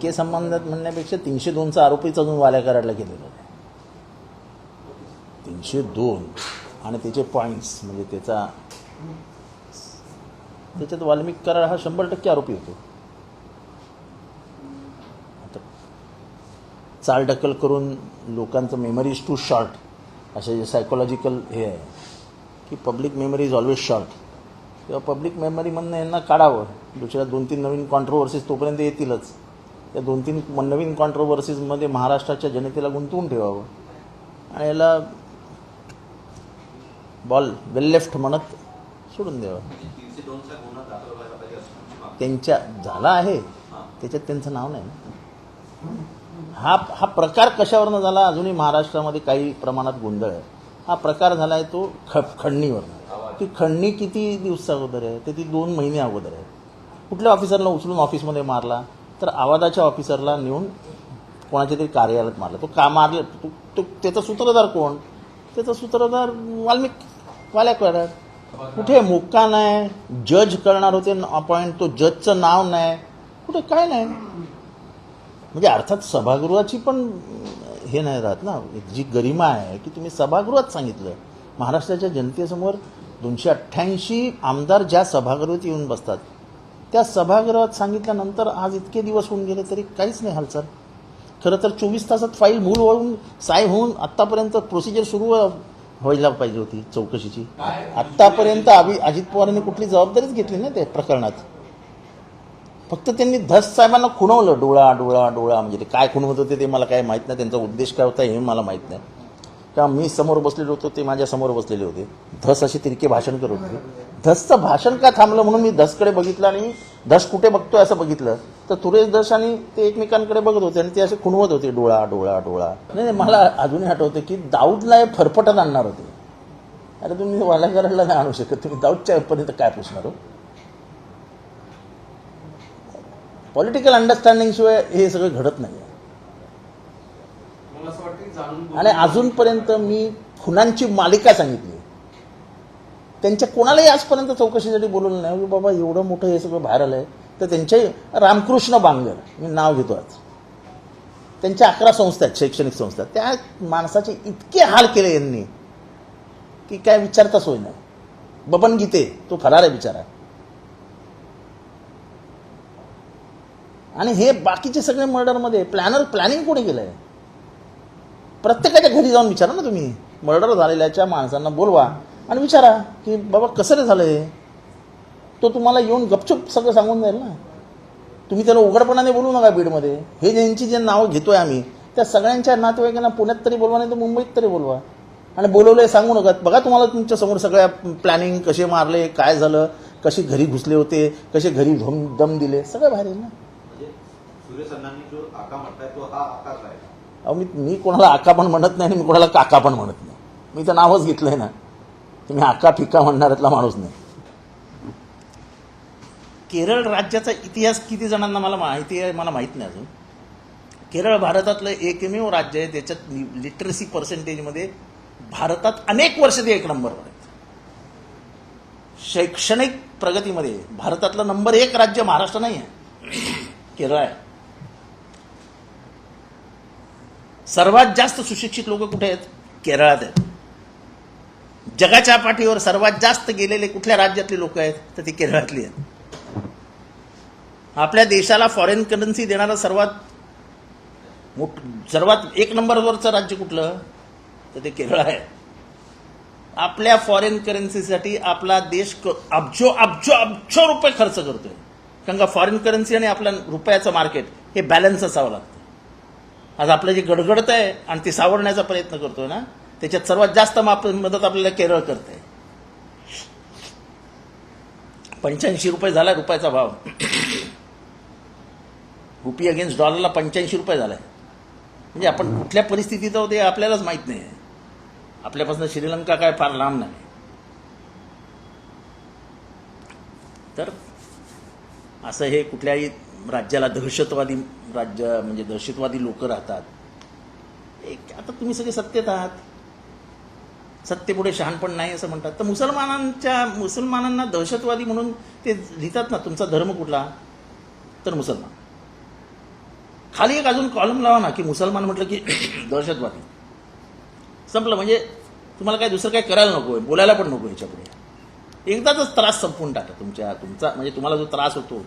इतके संबंधात म्हणण्यापेक्षा तीनशे दोनचा आरोपीच अजून वाल्या कराडला केलेला आहे. तीनशे दोन. आणि त्याचे पॉईंट्स म्हणजे त्याचा त्याच्यात वाल्मिक कराड हा शंभर टक्के आरोपी होतो. आता चालढकल करून लोकांचं मेमरी इज टू शॉर्ट असे जे सायकोलॉजिकल हे आहे की public memory is always short किंवा पब्लिक मेमरीमधनं यांना काढावं. दुसऱ्या दोन तीन नवीन कॉन्ट्रोवर्सीज तोपर्यंत येतीलच. त्या दोन तीन नवीन कॉन्ट्रोवर्सीजमध्ये महाराष्ट्राच्या जनतेला गुंतवून ठेवावं. आणि याला बॉल वेल लेफ्ट म्हणत सोडून द्यावं. त्यांच्या झाला आहे. त्याच्यात त्यांचं नाव नाही. ना. हा हा प्रकार कशावरनं झाला? अजूनही महाराष्ट्रामध्ये काही प्रमाणात गोंधळ आहे. हा प्रकार झाला आहे तो ख खंडणीवरनं. ती खंडणी किती दिवसा अगोदर आहे? तर ती दोन महिने अगोदर आहे. कुठल्या ऑफिसरला उचलून ऑफिसमध्ये मारला? तर आवाजाच्या ऑफिसरला नेऊन कोणाच्या तरी कार्यालयात मारलं. तो का मारलं? तो तो त्याचा सूत्रधार कोण? त्याचा सूत्रधार वाल्मिक वाल्याकडे कुठे मुक्का नाही जज करणार होते अपॉइंट तो जजचं नाव नाही. कुठे काय नाही? म्हणजे अर्थात सभागृहाची पण हे नाही राहत ना. जी गरिमा आहे की तुम्ही सभागृहात सांगितलं. महाराष्ट्राच्या जनतेसमोर दोनशे अठ्ठ्याऐंशी आमदार ज्या सभागृहात येऊन बसतात त्या सभागृहात सांगितल्यानंतर आज इतके दिवस होऊन गेले तरी काहीच नाही हालचाल. खरं तर चोवीस तासात फाईल मूळ वळून साय होऊन आत्तापर्यंत प्रोसिजर सुरू व्हायला पाहिजे होती चौकशीची. आत्तापर्यंत अभि अजित पवारांनी कुठली जबाबदारीच घेतली नाही त्या प्रकरणात. फक्त त्यांनी धस साहेबांना खुणवलं डोळा डोळा डोळा म्हणजे ते काय खुणवत होते ते मला काय माहीत नाही त्यांचा उद्देश काय होता हे मला माहीत नाही. का मी समोर बसलेलो होतो ते माझ्यासमोर बसलेले होते. धस असे तिरके भाषण करत होते. धसचं भाषण का थांबलं म्हणून मी धसकडे बघितलं आणि धस कुठे बघतोय असं बघितलं. तर तुरेश धस आणि ते एकमेकांकडे बघत होते आणि ते असे खुणवत होते डोळा डोळा डोळा. नाही नाही, मला अजूनही आठवतं की दाऊदला हे फरफटत आणणार होते. अरे तुम्ही वालाघराला नाही आणू शकत तुम्ही दाऊदच्या पर्यंत काय पुसणार हो? पॉलिटिकल अंडरस्टँडिंग शिवाय हे सगळं घडत नाही मला असं वाटतं की जाणून आणि अजूनपर्यंत मी खुनांची मालिका सांगितली. त्यांच्या कोणालाही आजपर्यंत चौकशीसाठी बोलवलं नाही. म्हणजे बाबा एवढं मोठं हे सगळं बाहेर आलंय तर त्यांचे रामकृष्ण बांगर मी नाव घेतो आज. त्यांच्या अकरा संस्था आहेत शैक्षणिक संस्था. त्या माणसाचे इतके हाल केले यांनी की काय विचारता सोय नाही. बबन गीते तो फरार आहे बिचारा. आणि हे बाकीचे सगळे मर्डरमध्ये प्लॅनर प्लॅनिंग कोणी केलंय? प्रत्येकाच्या घरी जाऊन विचारा ना तुम्ही. मर्डर झालेल्याच्या माणसांना बोलवा आणि विचारा की बाबा कसं रे झालं हे तो तुम्हाला येऊन गपचूप सगळं सांगून जाईल ना. तुम्ही त्याला उघडपणाने बोलू नका बीडमध्ये. हे ज्यांची जे नावं घेतोय आम्ही त्या सगळ्यांच्या नातेवाईकांना पुण्यात तरी बोलवा नाही तर मुंबईत तरी बोलवा. आणि बोलवलं सांगू नका. बघा तुम्हाला तुमच्यासमोर सगळ्या प्लॅनिंग कसे मारले काय झालं कसे घरी घुसले होते कसे घरी धम दम दिले सगळं बाहेर येईल ना. म्हणजे जो आका म्हणताय तो हा आकाच आहे. अहो मी मी कोणाला आका पण म्हणत नाही आणि मी कोणाला काका पण म्हणत नाही. मी तर नावच घेतलं आहे ना तुम्ही आका फिका म्हणणाऱ्यातला माणूस नाही. केरळ राज्याचा इतिहास किती जणांना मला माहिती आहे मला माहीत नाही अजून. केरळ भारतातलं एकमेव राज्य आहे त्याच्यात लिटरसी पर्सेंटेजमध्ये भारतात अनेक वर्ष ते एक नंबरवर आहेत. शैक्षणिक प्रगतीमध्ये भारतातलं नंबर एक राज्य महाराष्ट्र नाही आहे. केरळ आहे. सर्वात जास्त सुशिक्षित लोक कुठे आहेत? केरळात आहेत. जगाच्या पाठीवर सर्वात जास्त गेलेले कुठल्या राज्यातले लोक आहेत? तर ती केरळातली आहेत. आपल्या देशाला फॉरेन करन्सी देणारं सर्वात मोठ सर्वात एक नंबरवरचं राज्य कुठलं? तर ते केरळ आहे. आपल्या फॉरेन करन्सीसाठी आपला देश क- अब्जो अब्जो अब्जो रुपये खर्च करतोय. कारण का फॉरेन करन्सी आणि आपल्या रुपयाचं मार्केट हे बॅलन्स असावं लागतं. आज आपलं जे गडगडत आहे आणि ते सावरण्याचा प्रयत्न करतो ना त्याच्यात सर्वात जास्त माप मदत आपल्याला केरळ करते. पंच्याऐंशी रुपये झाला रुपयाचा भाव. रुपी अगेन्स्ट डॉलरला पंच्याऐंशी रुपये झालाय. म्हणजे आपण कुठल्या परिस्थितीत आहोत हे आपल्यालाच माहीत नाही. आपल्यापासून श्रीलंका काय फार लांब नाही. तर असं हे कुठल्याही राज्याला दहशतवादी राज्य म्हणजे दहशतवादी लोक राहतात. एक आता तुम्ही सगळे सत्तेत आहात. सत्तेपुढे शहाणपण नाही असं म्हणतात. तर मुसलमानांच्या मुसलमानांना दहशतवादी म्हणून ते लिहितात ना तुमचा धर्म कुठला? तर मुसलमान. खाली एक अजून कॉलम लावा ना की मुसलमान म्हटलं की दहशतवादी. संपलं म्हणजे तुम्हाला काय दुसरं काय करायला नको आहे बोलायला पण नको याच्यापुढे. एकदाच त्रास संपवून टाका तुमच्या तुमचा म्हणजे तुम्हाला जो त्रास होतो